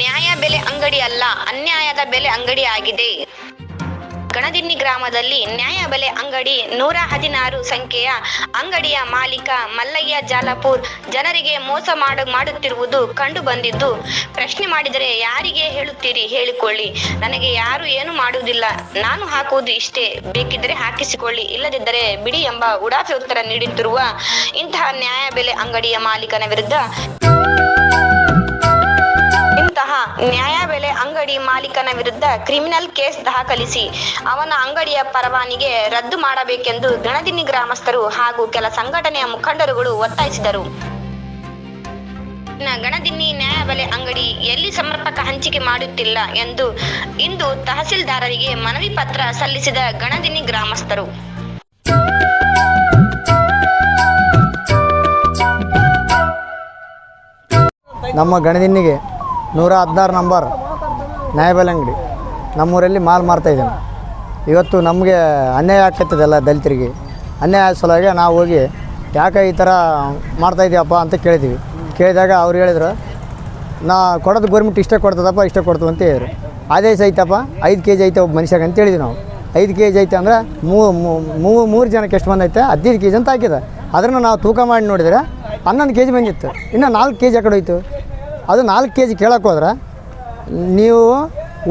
ನ್ಯಾಯ ಬೆಲೆ ಅಂಗಡಿ ಅಲ್ಲ, ಅನ್ಯಾಯದ ಬೆಲೆ ಅಂಗಡಿ ಆಗಿದೆ. ಗಣದಿನ್ನಿ ಗ್ರಾಮದಲ್ಲಿ ನ್ಯಾಯ ಬೆಲೆ ಅಂಗಡಿ ನೂರ ಹದಿನಾರು ಸಂಖ್ಯೆಯ ಅಂಗಡಿಯ ಮಾಲೀಕ ಮಲ್ಲಯ್ಯ ಜಾಲಪುರ್ ಜನರಿಗೆ ಮೋಸ ಮಾಡ, ಮಾಡುತ್ತಿರುವುದು ಕಂಡು ಬಂದಿದ್ದು ಪ್ರಶ್ನೆ ಮಾಡಿದರೆ ಯಾರಿಗೆ ಹೇಳುತ್ತೀರಿ ಹೇಳಿಕೊಳ್ಳಿ. ನನಗೆ ಯಾರು ಏನು ಮಾಡುವುದಿಲ್ಲ, ನಾನು ಹಾಕುವುದು ಇಷ್ಟೇ. ಬೇಕಿದ್ದರೆ ಹಾಕಿಸಿಕೊಳ್ಳಿ, ಇಲ್ಲದಿದ್ದರೆ ಬಿಡಿ ಎಂಬ ಉಡಾಫೆ ಉತ್ತರ ನೀಡುತ್ತಿರುವ ಇಂತಹ ನ್ಯಾಯ ಬೆಲೆ ಅಂಗಡಿಯ ಮಾಲೀಕನ ವಿರುದ್ಧ ನ್ಯಾಯಬೆಲೆ ಅಂಗಡಿ ಮಾಲೀಕನ ವಿರುದ್ಧ ಕ್ರಿಮಿನಲ್ ಕೇಸ್ ದಾಖಲಿಸಿ ಅವನ ಅಂಗಡಿಯ ಪರವಾನಿಗೆ ರದ್ದು ಮಾಡಬೇಕೆಂದು ಗಣದಿನಿ ಗ್ರಾಮಸ್ಥರು ಹಾಗೂ ಕೆಲ ಸಂಘಟನೆಯ ಮುಖಂಡರುಗಳು ಒತ್ತಾಯಿಸಿದರು. ಗಣದಿನ್ನಿ ನ್ಯಾಯಬೆಲೆ ಅಂಗಡಿ ಎಲ್ಲಿ ಸಮರ್ಪಕ ಹಂಚಿಕೆ ಮಾಡುತ್ತಿಲ್ಲ ಎಂದು ಇಂದು ತಹಸೀಲ್ದಾರರಿಗೆ ಮನವಿ ಪತ್ರ ಸಲ್ಲಿಸಿದ ಗಣದಿನ್ನಿ ಗ್ರಾಮಸ್ಥರು. ನಮ್ಮ ಗಣದಿನ್ನಿಗೆ ನೂರ ಹದಿನಾರು ನಂಬರ್ ನ್ಯಾಯಬೆಲೆ ಅಂಗಡಿ. ನಮ್ಮೂರಲ್ಲಿ ಮಾಲ್ ಮಾರ್ತಾಯಿದ್ದೇನೆ ಇವತ್ತು ನಮಗೆ ಅನ್ಯಾಯ ಆಗ್ತದಲ್ಲ ದಲಿತರಿಗೆ. ಅನ್ಯಾಯ ಸಲುವಾಗಿ ನಾವು ಹೋಗಿ ಯಾಕೆ ಈ ಥರ ಮಾಡ್ತಾಯಿದ್ದೀವಪ್ಪ ಅಂತ ಕೇಳಿದ್ದೀವಿ. ಕೇಳಿದಾಗ ಅವ್ರು ಹೇಳಿದ್ರು, ನಾ ಕೊಡೋದು ಗೋರ್ಮೆಂಟ್ ಇಷ್ಟೇ ಕೊಡ್ತದಪ್ಪ, ಇಷ್ಟೇ ಕೊಡ್ತದೆ ಅಂತ ಹೇಳಿದ್ರು. ಆದೇಶ ಐತಪ್ಪ, ಐದು ಕೆ ಜಿ ಐತೆ ಒಬ್ಬ ಮನುಷ್ಯಗೆ ಅಂತ ಹೇಳಿದ್ವಿ ನಾವು. ಐದು ಕೆ ಜಿ ಐತೆ ಅಂದ್ರೆ ಮೂರು ಮೂರು ಜನಕ್ಕೆ ಎಷ್ಟು ಬಂದೈತೆ ಹದಿನೈದು ಕೆ ಜಿ ಅಂತ ಹಾಕಿದೆ. ಅದನ್ನು ನಾವು ತೂಕ ಮಾಡಿ ನೋಡಿದರೆ ಹನ್ನೊಂದು ಕೆ ಜಿ ಬಂದಿತ್ತು. ಇನ್ನು ನಾಲ್ಕು ಕೆ ಜಿ ಆ ಕಡೆ ಹೋಯ್ತು. ಅದು ನಾಲ್ಕು ಕೆ ಜಿ ಕೇಳಕ್ಕೆ ಹೋದ್ರೆ ನೀವು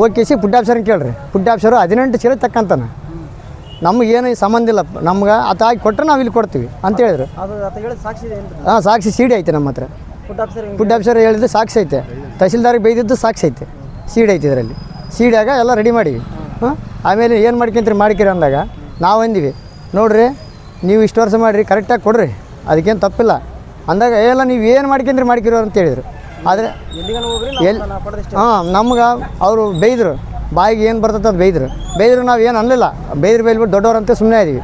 ಓಕೆ ಸಿ ಫುಡ್ ಆಫೀಸರ್ನ ಕೇಳ್ರಿ. ಫುಡ್ ಆಫೀಸರು ಹದಿನೆಂಟು ಚೀಲ ತಕ್ಕಂತಾನೆ. ನಮಗೇನು ಸಂಬಂಧ ಇಲ್ಲ. ನಮ್ಗೆ ಅದು ಹಾಕಿ ಕೊಟ್ಟರೆ ನಾವು ಇಲ್ಲಿ ಕೊಡ್ತೀವಿ ಅಂತ ಹೇಳಿದ್ರು. ಹಾಂ ಸಾಕ್ಷಿ ಸಿ ಡಿ ಐತೆ ನಮ್ಮ ಹತ್ರ. ಫುಡ್ ಆಫೀಸರ್ ಫುಡ್ ಆಫೀಸರ್ ಹೇಳಿದ್ದು ಸಾಕ್ಷಿ ಐತೆ. ತಹಸೀಲ್ದಾರಿಗೆ ಬೈದಿದ್ದು ಸಾಕ್ಷಿ ಐತೆ. ಸೀಡ್ ಐತೆ ಇದರಲ್ಲಿ. ಸೀಡ್ಯಾಗ ಎಲ್ಲ ರೆಡಿ ಮಾಡೀವಿ. ಹಾಂ ಆಮೇಲೆ ಏನು ಮಾಡ್ಕೊಂತೀರಿ ಮಾಡ್ಕಿರಿ ಅಂದಾಗ ನಾವು ಅಂದಿವಿ ನೋಡ್ರಿ ನೀವು ಇಷ್ಟು ವರ್ಷ ಮಾಡಿರಿ ಕರೆಕ್ಟಾಗಿ ಕೊಡ್ರಿ. ಅದಕ್ಕೇನು ತಪ್ಪಿಲ್ಲ. ಅಂದಾಗ ಎಲ್ಲ ನೀವು ಏನು ಮಾಡ್ಕೊಂತೀರಿ ಮಾಡ್ಕಿರೋ ಅಂತ ಹೇಳಿದರು. ಆದರೆ ಎಲ್ಲಿ ಹಾಂ ನಮ್ಗೆ ಅವರು ಬೈದರು ಬಾಯಿಗೆ ಏನು ಬರ್ತದೆ ಅದು ಬೈದರು ಬೈದರು ನಾವು ಏನು ಅನ್ನಲಿಲ್ಲ ಬೈದ್ರು ಬೈಲ್ಬಿಟ್ಟು ದೊಡ್ಡವ್ರಂತ ಸುಮ್ಮನೆ ಇದೀವಿ.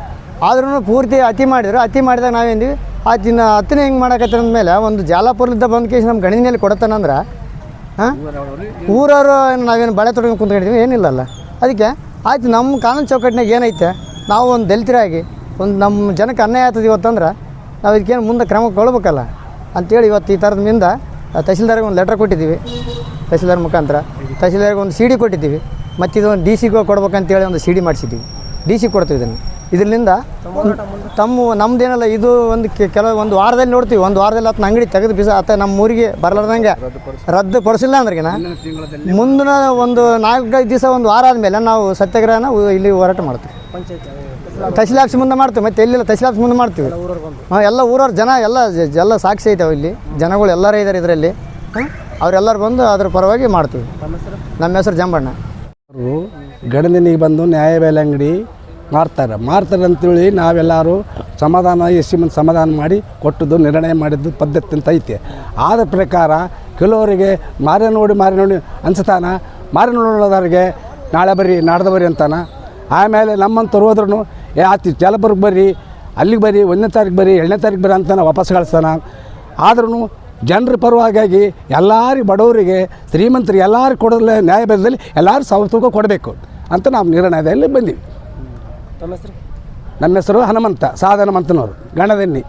ಆದ್ರೂ ಪೂರ್ತಿ ಅತಿ ಮಾಡಿದ್ರು. ಅತಿ ಮಾಡಿದಾಗ ನಾವೇಂದಿವಿ ದಿನ ಹತ್ತಿನ ಹೆಂಗೆ ಅಂದ ಅಂದಮೇಲೆ ಒಂದು ಜಾಲಾಪುರದಿಂದ ಬಂದ ಕೇಸ್ ನಮ್ಮ ಗಣಿನಲ್ಲಿ ಕೊಡತ್ತಾನಂದ್ರೆ ಹಾಂ? ಊರವರು ನಾವೇನು ಬಳೆ ತೊಡಗಿ ಕುಂತ್ಕೊಂಡಿದ್ದೀವಿ ಏನಿಲ್ಲಲ್ಲ. ಅದಕ್ಕೆ ಆಯ್ತು ನಮ್ಮ ಕಾನೂನು ಚೌಕಟ್ಟಿನಾಗ ಏನೈತೆ? ನಾವು ಒಂದು ದಲಿತರಾಗಿ ಒಂದು ನಮ್ಮ ಜನಕ್ಕೆ ಅನ್ಯಾಯ ಆಗ್ತದೆ ಇವತ್ತಂದ್ರೆ ನಾವು ಇದಕ್ಕೇನು ಮುಂದೆ ಕ್ರಮ ಕೊಳ್ಬೇಕಲ್ಲ ಅಂತೇಳಿ ಇವತ್ತು ಈ ಥರದ ಮಿಂದ ತಹಸೀಲ್ದಾರ್ಗೆ ಒಂದು ಲೆಟ್ರ್ ಕೊಟ್ಟಿದ್ದೀವಿ ತಹಸೀಲ್ದಾರ್ ಮುಖಾಂತರ. ತಹಸೀಲ್ದಾರ್ಗೆ ಒಂದು ಸಿ ಡಿ ಕೊಟ್ಟಿದ್ದೀವಿ ಮತ್ತು ಇದೊಂದು ಡಿ ಸಿಗೆ ಕೊಡ್ಬೇಕಂತೇಳಿ ಒಂದು ಸಿ ಡಿ ಮಾಡಿಸಿದ್ದೀವಿ. ಡಿ ಸಿ ಕೊಡ್ತೀವಿ ಇದನ್ನು. ಇದರಿಂದ ತಮ್ಮ ನಮ್ದೇನಲ್ಲ ಇದು ಒಂದು ಕೆಲವು ಒಂದು ವಾರದಲ್ಲಿ ನೋಡ್ತೀವಿ ಒಂದು ವಾರದಲ್ಲಿ ಹತ್ತು ಅಂಗಡಿ ತೆಗೆದು ಬಿಸ ಆತ ನಮ್ಮ ಊರಿಗೆ ಬರಲಾರ್ದಂಗೆ ರದ್ದು ಪಡಿಸಿಲ್ಲ ಅಂದ್ರಿಗಿನ ಮುಂದಿನ ಒಂದು ನಾಲ್ಕೈದು ದಿವಸ ಒಂದು ವಾರ ಆದಮೇಲೆ ನಾವು ಸತ್ಯಾಗ್ರಹನ ಇಲ್ಲಿ ಹೋರಾಟ ಮಾಡ್ತೀವಿ. ತಹಸೀಲ್ ಆಫೀಸ್ ಮುಂದೆ ಮಾಡ್ತೀವಿ ಮತ್ತೆ ಎಲ್ಲಿಲ್ಲ ತಹಸೀಲ್ ಆಫೀಸ್ ಮುಂದೆ ಮಾಡ್ತೀವಿ. ಹಾಂ ಎಲ್ಲ ಊರವ್ರ ಜನ ಎಲ್ಲ ಎಲ್ಲ ಸಾಕ್ಷಿ ಐತಾವೆ ಇಲ್ಲಿ. ಜನಗಳು ಎಲ್ಲರೂ ಇದ್ದಾರೆ ಇದರಲ್ಲಿ. ಅವರೆಲ್ಲರೂ ಬಂದು ಅದ್ರ ಪರವಾಗಿ ಮಾಡ್ತೀವಿ. ನಮ್ಮ ಹೆಸರು ಜಂಬಣ್ಣ. ಅವರು ಗಡಿನಿಗೆ ಬಂದು ನ್ಯಾಯಬೆಲೆ ಅಂಗಡಿ ಮಾರ್ತಾರೆ. ಮಾರ್ತಾರೆ ಅಂತೇಳಿ ನಾವೆಲ್ಲರೂ ಸಮಾಧಾನ ಎಸ್ ಮಂದಿ ಸಮಾಧಾನ ಮಾಡಿ ಕೊಟ್ಟದ್ದು ನಿರ್ಣಯ ಮಾಡಿದ್ದು ಪದ್ಧತಿ ಅಂತ ಐತೆ. ಆದ ಪ್ರಕಾರ ಕೆಲವರಿಗೆ ಮಾರಿ ನೋಡಿ ಮಾರಿ ನೋಡಿ ಅನ್ಸ್ತಾನ ಮಾರಿ ನೋಡೋದವ್ರಿಗೆ ನಾಳೆ ಬರ್ರಿ ನಾಡ್ದು ಬರ್ರಿ ಅಂತಾನ. ಆಮೇಲೆ ನಮ್ಮಂಥವ್ರು ಹೋದ್ರೂ ಏ ಆತಿ ಜಲಬರ್ಗೆ ಬರ್ರಿ ಅಲ್ಲಿಗೆ ಬರ್ರಿ ಒಂದನೇ ತಾರೀಕು ಬರ್ರಿ ಎರಡನೇ ತಾರೀಕು ಬರ್ರಿ ಅಂತ ವಾಪಸ್ ಕಳಿಸ್ತಾನೆ. ಆದ್ರೂ ಜನರ ಪರವಾಗಿ ಎಲ್ಲರಿಗೆ ಬಡವರಿಗೆ ಶ್ರೀಮಂತರಿಗೆ ಎಲ್ಲರೂ ಕೊಡೋದಿಲ್ಲ ನ್ಯಾಯಬೆಲೆದಲ್ಲಿ ಎಲ್ಲರೂ ಸಾವಿರ ತೂಕ ಕೊಡಬೇಕು ಅಂತ ನಾವು ನಿರ್ಣಯದಲ್ಲಿ ಬಂದೀವಿ. ನಮ್ಮ ಹೆಸರು? ನಮ್ಮ ಹೆಸರು ಹನುಮಂತ ಸಾಧನಮಂತನವರು ಗಣದನ್ನಿ.